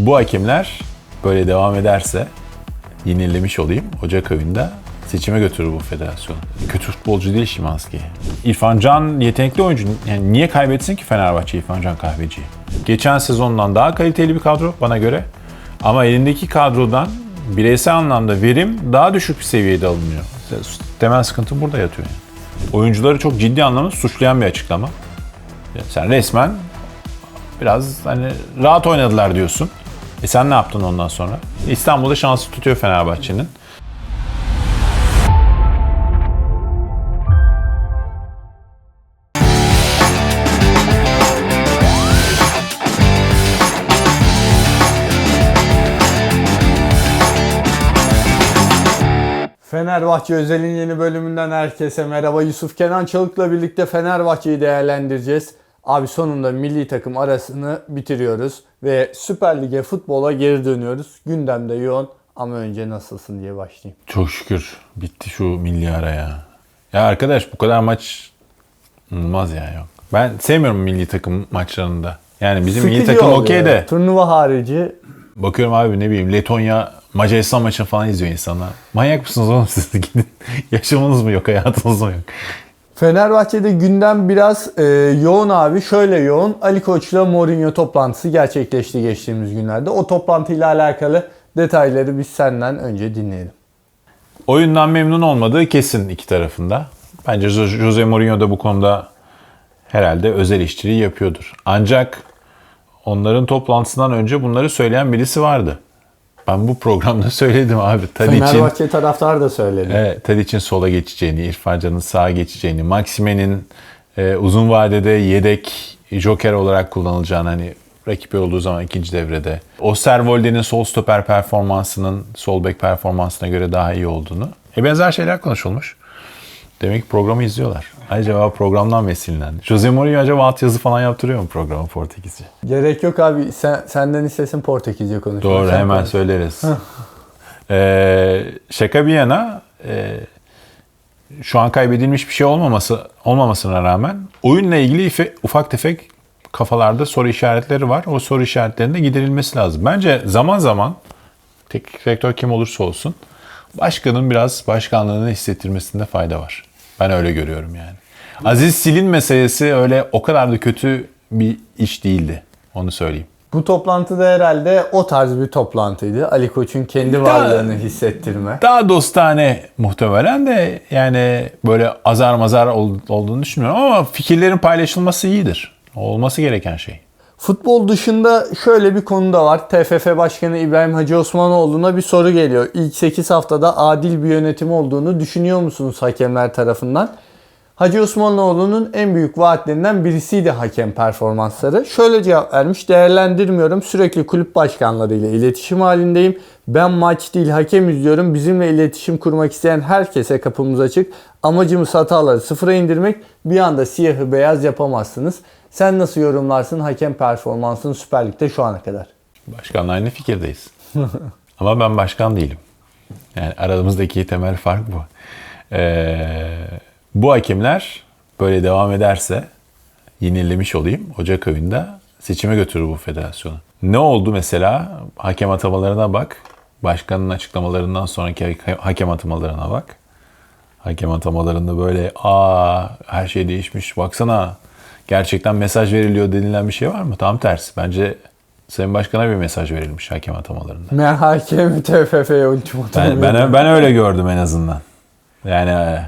Bu hakemler böyle devam ederse yenilemiş olayım Ocak ayında seçime götürür bu federasyonu. Kötü futbolcu değil Şimanski. İrfan Can yetenekli oyuncu. Yani niye kaybetsin ki Fenerbahçe İrfan Can Kahveci'yi? Geçen sezondan daha kaliteli bir kadro bana göre. Ama elindeki kadrodan bireysel anlamda verim daha düşük bir seviyede alınıyor. Temel sıkıntı burada yatıyor. Yani. Oyuncuları çok ciddi anlamda suçlayan bir açıklama. Yani sen resmen biraz hani rahat oynadılar diyorsun. E sen ne yaptın ondan sonra? İstanbul'da şansı tutuyor Fenerbahçe'nin. Fenerbahçe Özel'in yeni bölümünden herkese merhaba. Yusuf Kenan Çalık'la birlikte Fenerbahçe'yi değerlendireceğiz. Abi sonunda milli takım arasını bitiriyoruz ve Süper Lig'e futbola geri dönüyoruz. Gündemde yoğun ama önce nasılsın diye başlayayım. Çok şükür bitti şu milli ara ya. Ya arkadaş bu kadar maç olmaz ya yok. Ben sevmiyorum milli takım maçlarında. Yani bizim milli Sıkıcı takım oluyor. okey de. Turnuva harici Bakıyorum abi ne bileyim Letonya Macaristan maçını falan izliyor insanlar. Manyak mısınız oğlum siz gidin. Yaşamınız mı yok hayatınız mı yok? Fenerbahçe'de gündem biraz e, yoğun abi. Şöyle yoğun. Ali Koç'la Mourinho toplantısı gerçekleşti geçtiğimiz günlerde. O toplantıyla alakalı detayları biz senden önce dinleyelim. Oyundan memnun olmadığı kesin iki tarafında. Bence Jo- Jose Mourinho da bu konuda herhalde özel işçiliği yapıyordur. Ancak onların toplantısından önce bunları söyleyen birisi vardı. Ben bu programda söyledim abi. Tadic'in Fenerbahçe taraftarı da söyledi. Evet, Tadic'in sola geçeceğini, İrfan Can'ın sağa geçeceğini, Maxime'nin e, uzun vadede yedek joker olarak kullanılacağını hani rakip olduğu zaman ikinci devrede. Osterwolde'nin sol stoper performansının sol bek performansına göre daha iyi olduğunu. E benzer şeyler konuşulmuş. Demek ki programı izliyorlar. Acaba programdan mı esinlendi? Jose Mourinho acaba altyazı falan yaptırıyor mu programı Portekizce? Gerek yok abi. Sen, senden istesin Portekizce konuşmak. Doğru Sen hemen konuş. söyleriz. Ee, şaka bir yana e, şu an kaybedilmiş bir şey olmaması olmamasına rağmen oyunla ilgili ife- ufak tefek kafalarda soru işaretleri var. O soru işaretlerinin de giderilmesi lazım. Bence zaman zaman teknik direktör kim olursa olsun başkanın biraz başkanlığını hissettirmesinde fayda var. Ben öyle görüyorum yani. Aziz Sil'in meselesi öyle o kadar da kötü bir iş değildi. Onu söyleyeyim. Bu toplantıda herhalde o tarz bir toplantıydı. Ali Koç'un kendi varlığını hissettirme. Daha dostane muhtemelen de yani böyle azar mazar ol- olduğunu düşünmüyorum ama fikirlerin paylaşılması iyidir. Olması gereken şey. Futbol dışında şöyle bir konu da var. TFF Başkanı İbrahim Hacı Osmanoğlu'na bir soru geliyor. İlk 8 haftada adil bir yönetim olduğunu düşünüyor musunuz hakemler tarafından? Hacı Osmanoğlu'nun en büyük vaatlerinden birisiydi hakem performansları. Şöyle cevap vermiş. Değerlendirmiyorum. Sürekli kulüp başkanlarıyla iletişim halindeyim. Ben maç değil hakem izliyorum. Bizimle iletişim kurmak isteyen herkese kapımız açık. Amacımız hataları sıfıra indirmek. Bir anda siyahı beyaz yapamazsınız. Sen nasıl yorumlarsın hakem performansını Süper Lig'de şu ana kadar? Başkanla aynı fikirdeyiz. ama ben başkan değilim. Yani aramızdaki temel fark bu. Ee, bu hakemler böyle devam ederse yenilemiş olayım Ocak ayında seçime götürür bu federasyonu. Ne oldu mesela? Hakem atamalarına bak. Başkanın açıklamalarından sonraki hake- hakem atamalarına bak. Hakem atamalarında böyle aa her şey değişmiş baksana gerçekten mesaj veriliyor denilen bir şey var mı? Tam tersi. Bence Sayın Başkan'a bir mesaj verilmiş hakem atamalarında. Ben hakem TFF'ye ultimatum Ben, ben, ben öyle gördüm en azından. Yani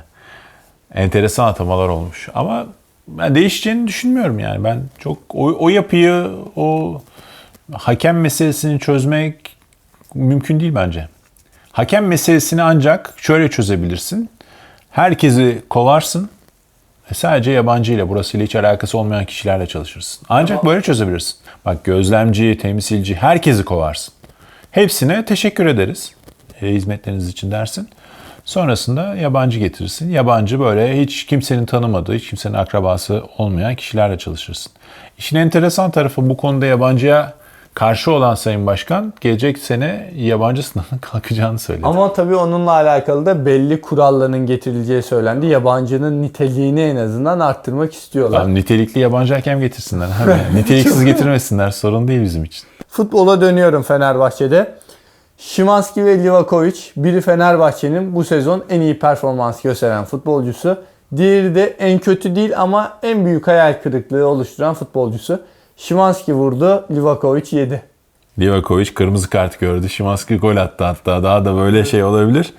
enteresan atamalar olmuş. Ama ben değişeceğini düşünmüyorum yani. Ben çok o, o yapıyı, o hakem meselesini çözmek mümkün değil bence. Hakem meselesini ancak şöyle çözebilirsin. Herkesi kovarsın. ve Sadece yabancı ile burasıyla hiç alakası olmayan kişilerle çalışırsın. Ancak böyle çözebilirsin. Bak gözlemci, temsilci herkesi kovarsın. Hepsine teşekkür ederiz. E, hizmetleriniz için dersin. Sonrasında yabancı getirirsin. Yabancı böyle hiç kimsenin tanımadığı, hiç kimsenin akrabası olmayan kişilerle çalışırsın. İşin enteresan tarafı bu konuda yabancıya karşı olan Sayın Başkan gelecek sene yabancı sınavına kalkacağını söyledi. Ama tabii onunla alakalı da belli kuralların getirileceği söylendi. Yabancının niteliğini en azından arttırmak istiyorlar. Lan nitelikli yabancı hakem getirsinler. Abi. Niteliksiz getirmesinler. Sorun değil bizim için. Futbola dönüyorum Fenerbahçe'de. Şimanski ve Livakovic biri Fenerbahçe'nin bu sezon en iyi performans gösteren futbolcusu. Diğeri de en kötü değil ama en büyük hayal kırıklığı oluşturan futbolcusu. Şimanski vurdu, Livakovic yedi. Livakovic kırmızı kart gördü. Şimanski gol attı hatta. Daha da böyle şey olabilir.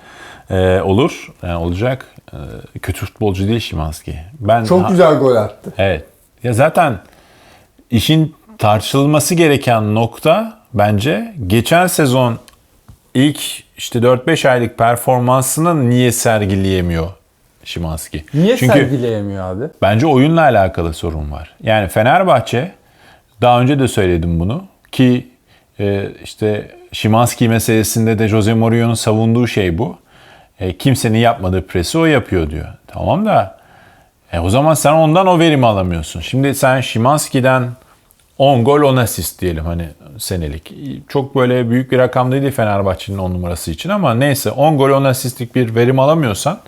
Ee, olur. Yani olacak. Ee, kötü futbolcu değil Şimanski. Ben Çok güzel gol attı. Evet. Ya zaten işin tartışılması gereken nokta bence geçen sezon ilk işte 4-5 aylık performansını niye sergileyemiyor Şimanski? Niye Çünkü sergileyemiyor abi? bence oyunla alakalı sorun var. Yani Fenerbahçe daha önce de söyledim bunu ki e, işte Şimanski meselesinde de Jose Mourinho'nun savunduğu şey bu. E, kimsenin yapmadığı presi o yapıyor diyor. Tamam da e, o zaman sen ondan o verimi alamıyorsun. Şimdi sen Şimanski'den 10 gol 10 asist diyelim hani senelik. Çok böyle büyük bir rakam değil Fenerbahçe'nin 10 numarası için ama neyse 10 gol 10 asistlik bir verim alamıyorsan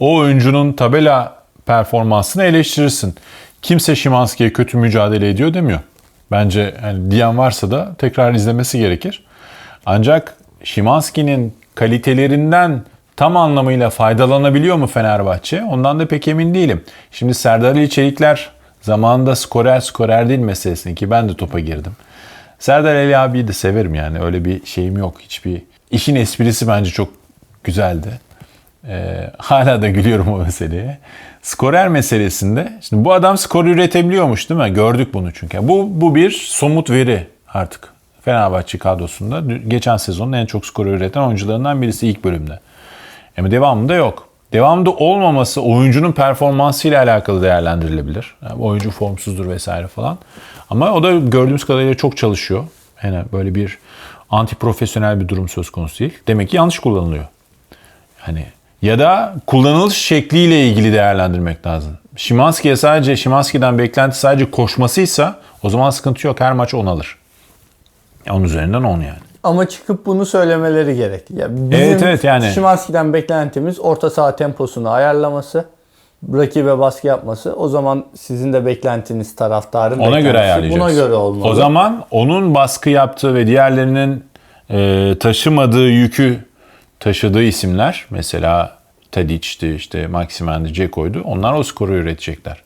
o oyuncunun tabela performansını eleştirirsin. Kimse Şimanski'ye kötü mücadele ediyor demiyor. Bence yani diyen varsa da tekrar izlemesi gerekir. Ancak Şimanski'nin kalitelerinden tam anlamıyla faydalanabiliyor mu Fenerbahçe? Ondan da pek emin değilim. Şimdi Serdar Ali zamanında skorer skorer değil meselesini ki ben de topa girdim. Serdar Ali abiyi de severim yani öyle bir şeyim yok. Hiçbir işin esprisi bence çok güzeldi. Ee, hala da gülüyorum o meseleye. Skorer meselesinde, şimdi bu adam skor üretebiliyormuş değil mi? Gördük bunu çünkü. Bu, bu bir somut veri artık. Fenerbahçe kadrosunda geçen sezonun en çok skor üreten oyuncularından birisi ilk bölümde. Ama devamında yok. Devamında olmaması oyuncunun performansıyla alakalı değerlendirilebilir. Yani oyuncu formsuzdur vesaire falan. Ama o da gördüğümüz kadarıyla çok çalışıyor. Yani böyle bir anti profesyonel bir durum söz konusu değil. Demek ki yanlış kullanılıyor. Hani ya da kullanılış şekliyle ilgili değerlendirmek lazım. Şimanski'ye sadece Şimanski'den beklenti sadece koşmasıysa o zaman sıkıntı yok. Her maç 10 alır. Onun üzerinden 10 yani. Ama çıkıp bunu söylemeleri gerek. Ya bizim Evet, evet, yani. Şimanski'den beklentimiz orta saha temposunu ayarlaması, rakibe baskı yapması. O zaman sizin de beklentiniz taraftarın Ona göre. Buna göre olmalı. O zaman onun baskı yaptığı ve diğerlerinin e, taşımadığı yükü taşıdığı isimler mesela Tadic'ti, işte Maximen'di, Ceko'ydu. Onlar o skoru üretecekler.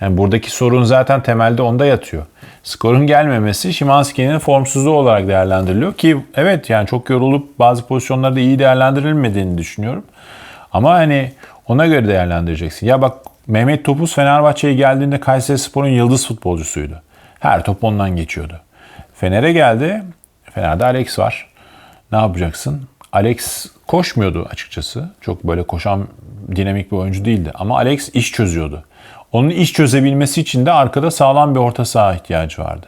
Yani buradaki sorun zaten temelde onda yatıyor. Skorun gelmemesi Şimanski'nin formsuzluğu olarak değerlendiriliyor ki evet yani çok yorulup bazı pozisyonlarda iyi değerlendirilmediğini düşünüyorum. Ama hani ona göre değerlendireceksin. Ya bak Mehmet Topuz Fenerbahçe'ye geldiğinde Kayseri Spor'un yıldız futbolcusuydu. Her top ondan geçiyordu. Fener'e geldi. Fener'de Alex var. Ne yapacaksın? Alex koşmuyordu açıkçası. Çok böyle koşan dinamik bir oyuncu değildi. Ama Alex iş çözüyordu. Onun iş çözebilmesi için de arkada sağlam bir orta saha ihtiyacı vardı.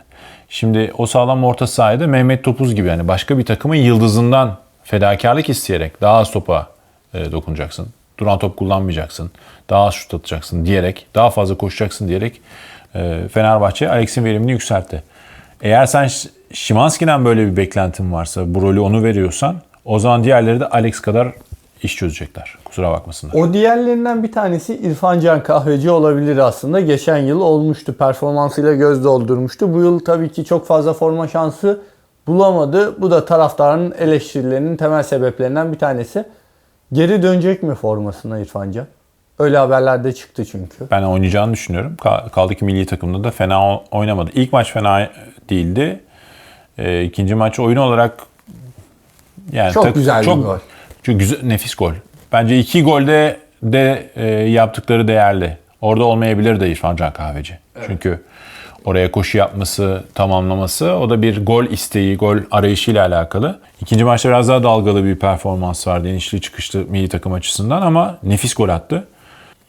Şimdi o sağlam orta sahada Mehmet Topuz gibi yani başka bir takımın yıldızından fedakarlık isteyerek daha az topa e, dokunacaksın. Duran top kullanmayacaksın. Daha az şut atacaksın diyerek, daha fazla koşacaksın diyerek e, Fenerbahçe Alex'in verimini yükseltti. Eğer sen Şimanski'den böyle bir beklentin varsa, bu rolü onu veriyorsan o zaman diğerleri de Alex kadar iş çözecekler. Kusura bakmasınlar. O diğerlerinden bir tanesi İrfan Can Kahveci olabilir aslında. Geçen yıl olmuştu. Performansıyla göz doldurmuştu. Bu yıl tabii ki çok fazla forma şansı bulamadı. Bu da taraftarın eleştirilerinin temel sebeplerinden bir tanesi. Geri dönecek mi formasına İrfan Can? Öyle haberlerde çıktı çünkü. Ben oynayacağını düşünüyorum. Ka- Kaldı ki milli takımda da fena oynamadı. İlk maç fena değildi. E, ikinci maç oyun olarak yani Çok güzel bir gol. Çok güzel, nefis gol. Bence iki golde de e, yaptıkları değerli. Orada olmayabilir de İrfan Can Kahveci. Çünkü oraya koşu yapması, tamamlaması o da bir gol isteği, gol arayışıyla alakalı. İkinci maçta biraz daha dalgalı bir performans vardı. İnişli çıkışlı milli takım açısından ama nefis gol attı.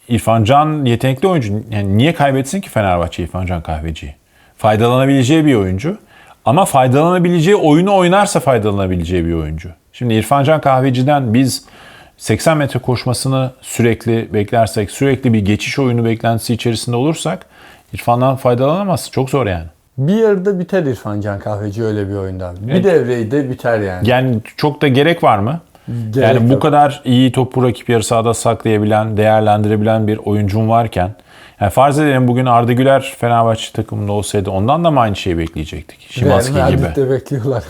İrfan Can yetenekli oyuncu. Yani niye kaybetsin ki Fenerbahçe İrfan Can Kahveci'yi? Faydalanabileceği bir oyuncu. Ama faydalanabileceği oyunu oynarsa faydalanabileceği bir oyuncu. Şimdi İrfan Can Kahveci'den biz 80 metre koşmasını sürekli beklersek, sürekli bir geçiş oyunu beklentisi içerisinde olursak İrfan'dan faydalanamaz. Çok zor yani. Bir yarıda biter İrfan Can Kahveci öyle bir oyunda. Bir Evet. devreyi de biter yani. Yani çok da gerek var mı? Gerek yani bu yok. kadar iyi topu rakip yarı sahada saklayabilen, değerlendirebilen bir oyuncun varken yani farz edelim bugün Arda Güler Fenerbahçe takımında olsaydı ondan da mı aynı şeyi bekleyecektik? Real Şimanski gibi. Madrid'de bekliyorlar.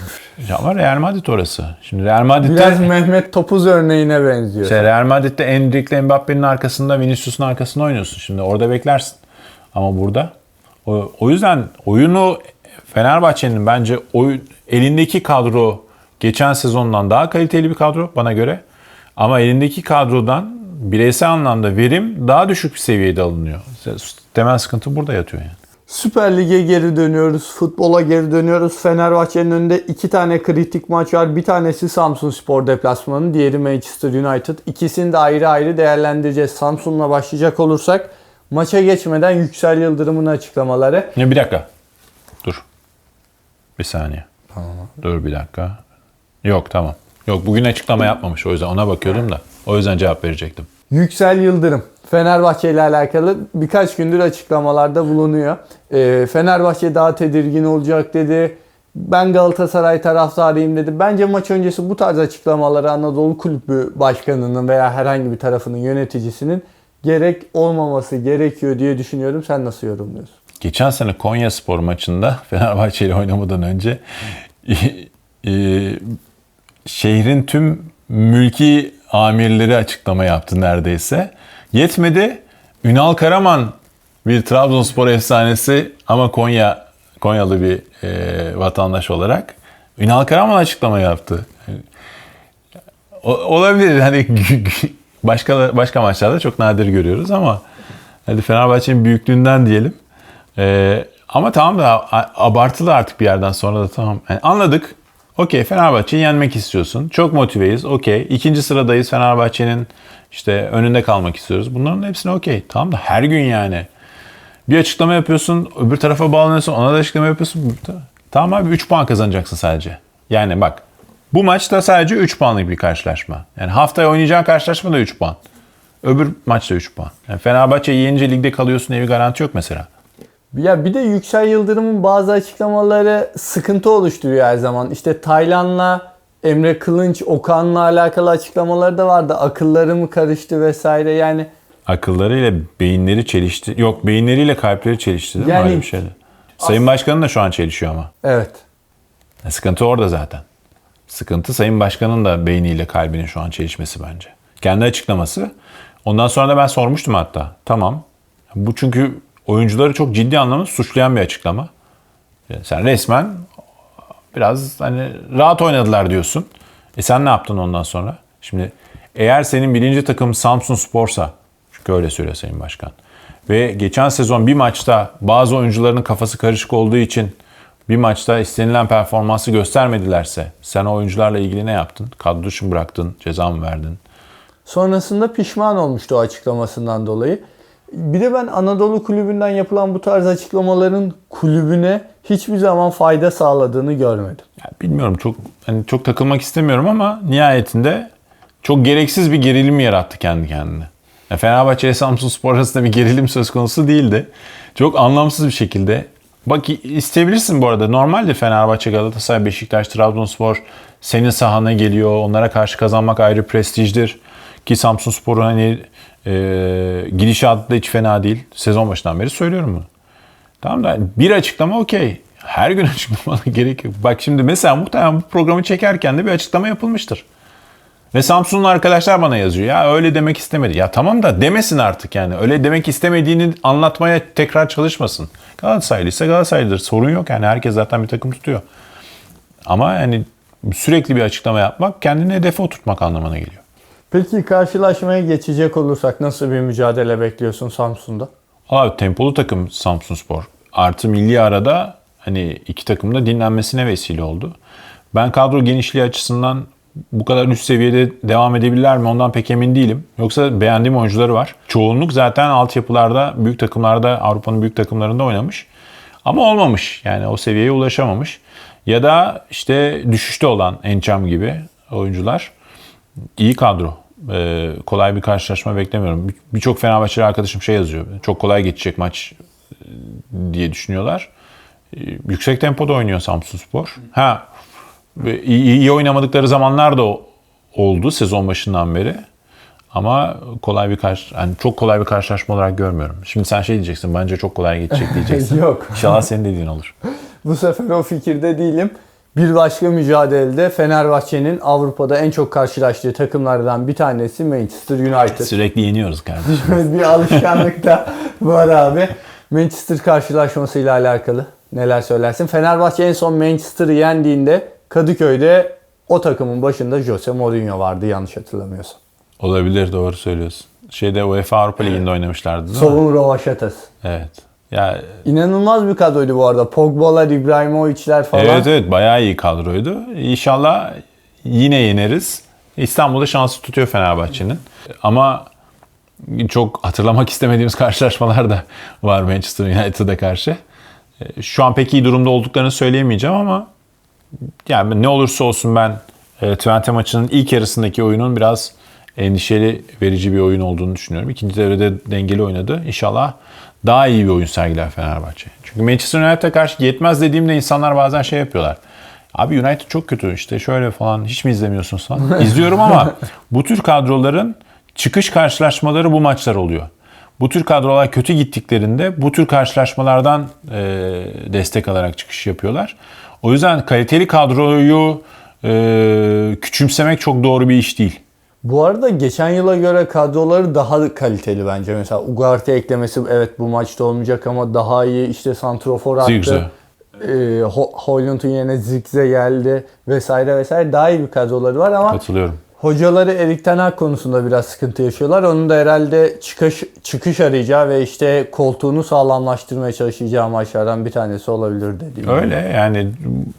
Ya Ama Real Madrid orası. Şimdi Real Madrid'de Biraz Mehmet Topuz örneğine benziyor. işte Real Madrid'de Endrick'le Mbappe'nin arkasında Vinicius'un arkasında oynuyorsun. Şimdi orada beklersin. Ama burada o, o yüzden oyunu Fenerbahçe'nin bence oyun, elindeki kadro geçen sezondan daha kaliteli bir kadro bana göre. Ama elindeki kadrodan bireysel anlamda verim daha düşük bir seviyede alınıyor. Temel sıkıntı burada yatıyor yani. Süper Lig'e geri dönüyoruz. Futbola geri dönüyoruz. Fenerbahçe'nin önünde iki tane kritik maç var. Bir tanesi Samsun Spor deplasmanı, diğeri Manchester United. İkisini de ayrı ayrı değerlendireceğiz. Samsun'la başlayacak olursak maça geçmeden Yüksel Yıldırım'ın açıklamaları. Ya bir dakika. Dur. Bir saniye. Dur bir dakika. Yok tamam. Yok bugün açıklama yapmamış o yüzden ona bakıyordum da. O yüzden cevap verecektim. Yüksel Yıldırım Fenerbahçe ile alakalı birkaç gündür açıklamalarda bulunuyor. Ee, Fenerbahçe daha tedirgin olacak dedi. Ben Galatasaray taraftarıyım dedi. Bence maç öncesi bu tarz açıklamaları Anadolu Kulübü Başkanı'nın veya herhangi bir tarafının yöneticisinin gerek olmaması gerekiyor diye düşünüyorum. Sen nasıl yorumluyorsun? Geçen sene Konya Spor maçında Fenerbahçe ile oynamadan önce e, şehrin tüm mülki amirleri açıklama yaptı neredeyse. Yetmedi. Ünal Karaman bir Trabzonspor efsanesi ama Konya Konyalı bir e, vatandaş olarak Ünal Karaman açıklama yaptı. O- olabilir hani başka başka maçlarda çok nadir görüyoruz ama hadi Fenerbahçe'nin büyüklüğünden diyelim. Ee, ama tamam da abartılı artık bir yerden sonra da tamam. Yani anladık. Okey Fenerbahçe'yi yenmek istiyorsun. Çok motiveyiz. Okey. İkinci sıradayız. Fenerbahçe'nin işte önünde kalmak istiyoruz. Bunların hepsine okey. Tamam da her gün yani. Bir açıklama yapıyorsun. Öbür tarafa bağlanıyorsun. Ona da açıklama yapıyorsun. Tamam abi 3 puan kazanacaksın sadece. Yani bak bu maçta sadece 3 puanlık bir karşılaşma. Yani haftaya oynayacağın karşılaşma da 3 puan. Öbür maçta 3 puan. Yani Fenerbahçe yenince ligde kalıyorsun bir garanti yok mesela. Ya bir de Yüksel Yıldırım'ın bazı açıklamaları sıkıntı oluşturuyor her zaman. İşte Taylan'la Emre Kılınç, Okan'la alakalı açıklamaları da vardı. Akılları mı karıştı vesaire yani. Akıllarıyla beyinleri çelişti. Yok beyinleriyle kalpleri çelişti değil mi? Yani- Öyle bir şeydi. Sayın Başkan'ın da şu an çelişiyor ama. Evet. Sıkıntı orada zaten. Sıkıntı Sayın Başkan'ın da beyniyle kalbinin şu an çelişmesi bence. Kendi açıklaması. Ondan sonra da ben sormuştum hatta. Tamam. Bu çünkü oyuncuları çok ciddi anlamda suçlayan bir açıklama. Yani sen resmen biraz hani rahat oynadılar diyorsun. E sen ne yaptın ondan sonra? Şimdi eğer senin birinci takım Samsun Spor'sa çünkü öyle söylüyor Sayın Başkan. Ve geçen sezon bir maçta bazı oyuncuların kafası karışık olduğu için bir maçta istenilen performansı göstermedilerse sen o oyuncularla ilgili ne yaptın? Kadro dışı bıraktın? Ceza mı verdin? Sonrasında pişman olmuştu o açıklamasından dolayı. Bir de ben Anadolu Kulübü'nden yapılan bu tarz açıklamaların kulübüne hiçbir zaman fayda sağladığını görmedim. Yani bilmiyorum çok hani çok takılmak istemiyorum ama nihayetinde çok gereksiz bir gerilim yarattı kendi kendine. Yani Fenerbahçe ile Samsun Spor arasında bir gerilim söz konusu değildi. Çok anlamsız bir şekilde. Bak isteyebilirsin bu arada. Normalde Fenerbahçe, Galatasaray, Beşiktaş, Trabzonspor senin sahana geliyor. Onlara karşı kazanmak ayrı prestijdir. Ki Samsun Spor'un hani e, gidişatı da hiç fena değil. Sezon başından beri söylüyorum bunu. Tamam da bir açıklama okey. Her gün açıklamana gerek yok. Bak şimdi mesela muhtemelen bu programı çekerken de bir açıklama yapılmıştır. Ve Samsun'un arkadaşlar bana yazıyor. Ya öyle demek istemedi. Ya tamam da demesin artık yani. Öyle demek istemediğini anlatmaya tekrar çalışmasın. Galatasaraylı ise Galatasaraylıdır. Sorun yok yani. Herkes zaten bir takım tutuyor. Ama yani sürekli bir açıklama yapmak kendini hedefe oturtmak anlamına geliyor. Peki karşılaşmaya geçecek olursak nasıl bir mücadele bekliyorsun Samsun'da? Abi tempolu takım Samsun Spor. Artı milli arada hani iki takımın da dinlenmesine vesile oldu. Ben kadro genişliği açısından bu kadar üst seviyede devam edebilirler mi ondan pek emin değilim. Yoksa beğendiğim oyuncuları var. Çoğunluk zaten altyapılarda, büyük takımlarda, Avrupa'nın büyük takımlarında oynamış. Ama olmamış. Yani o seviyeye ulaşamamış. Ya da işte düşüşte olan Encham gibi oyuncular. İyi kadro. Ee, kolay bir karşılaşma beklemiyorum. Bir- Birçok Fenerbahçeli arkadaşım şey yazıyor. Çok kolay geçecek maç e, diye düşünüyorlar. yüksek tempoda oynuyor Samsunspor. Ha iyi, iyi oynamadıkları zamanlar da oldu sezon başından beri. Ama kolay bir karşı, yani çok kolay bir karşılaşma olarak görmüyorum. Şimdi sen şey diyeceksin, bence çok kolay geçecek diyeceksin. Yok. İnşallah senin dediğin olur. Bu sefer o fikirde değilim. Bir başka mücadelede Fenerbahçe'nin Avrupa'da en çok karşılaştığı takımlardan bir tanesi Manchester United. Sürekli yeniyoruz kardeşim. bir alışkanlık da var abi. Manchester karşılaşmasıyla alakalı neler söylersin? Fenerbahçe en son Manchester'ı yendiğinde Kadıköy'de o takımın başında Jose Mourinho vardı yanlış hatırlamıyorsam. Olabilir, doğru söylüyorsun. Şeyde UEFA Avrupa Ligi'nde oynamışlardı değil mi? Solun Rovaşatas. Evet. Ya İnanılmaz bir kadroydu bu arada. Pogba'lar, İbrahimovic'ler falan. Evet evet bayağı iyi kadroydu. İnşallah yine yeneriz. İstanbul'da şansı tutuyor Fenerbahçe'nin. Ama çok hatırlamak istemediğimiz karşılaşmalar da var Manchester United'a karşı. E, Şu an pek iyi durumda olduklarını söyleyemeyeceğim ama yani ne olursa olsun ben e, Twente maçının ilk yarısındaki oyunun biraz endişeli verici bir oyun olduğunu düşünüyorum. İkinci devrede dengeli oynadı. İnşallah daha iyi bir oyun sergiler Fenerbahçe. Çünkü Manchester United'a karşı yetmez dediğimde insanlar bazen şey yapıyorlar. Abi United çok kötü işte şöyle falan hiç mi izlemiyorsun falan. İzliyorum ama bu tür kadroların çıkış karşılaşmaları bu maçlar oluyor. Bu tür kadrolar kötü gittiklerinde bu tür karşılaşmalardan e, destek alarak çıkış yapıyorlar. O yüzden kaliteli kadroyu e, küçümsemek çok doğru bir iş değil. Bu arada geçen yıla göre kadroları daha kaliteli bence. Mesela Ugarte eklemesi evet bu maçta olmayacak ama daha iyi işte Santrofor attı. Zirkzee. Ee, Ho- Hoylund'un yerine Zirkze geldi vesaire vesaire daha iyi bir kadroları var ama Katılıyorum. hocaları Erik Ten Hag konusunda biraz sıkıntı yaşıyorlar. Onun da herhalde çıkış çıkış arayacağı ve işte koltuğunu sağlamlaştırmaya çalışacağı maçlardan bir tanesi olabilir dediğim. gibi. Öyle yani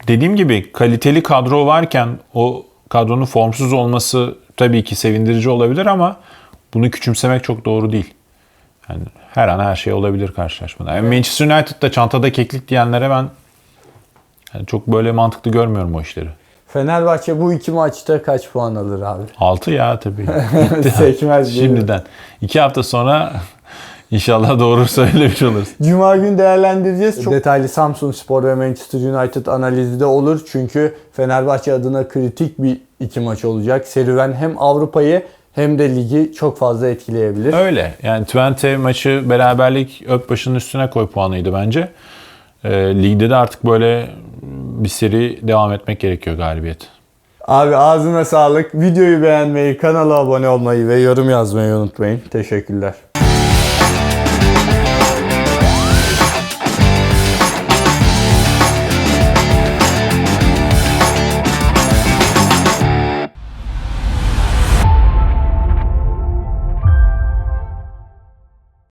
dediğim gibi kaliteli kadro varken o kadronun formsuz olması tabii ki sevindirici olabilir ama bunu küçümsemek çok doğru değil. Yani her an her şey olabilir karşılaşmada. Yani Manchester United'da çantada keklik diyenlere ben yani çok böyle mantıklı görmüyorum o işleri. Fenerbahçe bu iki maçta kaç puan alır abi? 6 ya tabii. Sekmez. Şimdiden. 2 hafta sonra inşallah doğru söylemiş oluruz. Cuma gün değerlendireceğiz. Çok detaylı Samsun Spor ve Manchester United analizi de olur. Çünkü Fenerbahçe adına kritik bir iki maç olacak. Serüven hem Avrupa'yı hem de ligi çok fazla etkileyebilir. Öyle. Yani Twente maçı beraberlik öp başının üstüne koy puanıydı bence. Ee, ligde de artık böyle bir seri devam etmek gerekiyor galibiyet. Abi ağzına sağlık. Videoyu beğenmeyi, kanala abone olmayı ve yorum yazmayı unutmayın. Teşekkürler.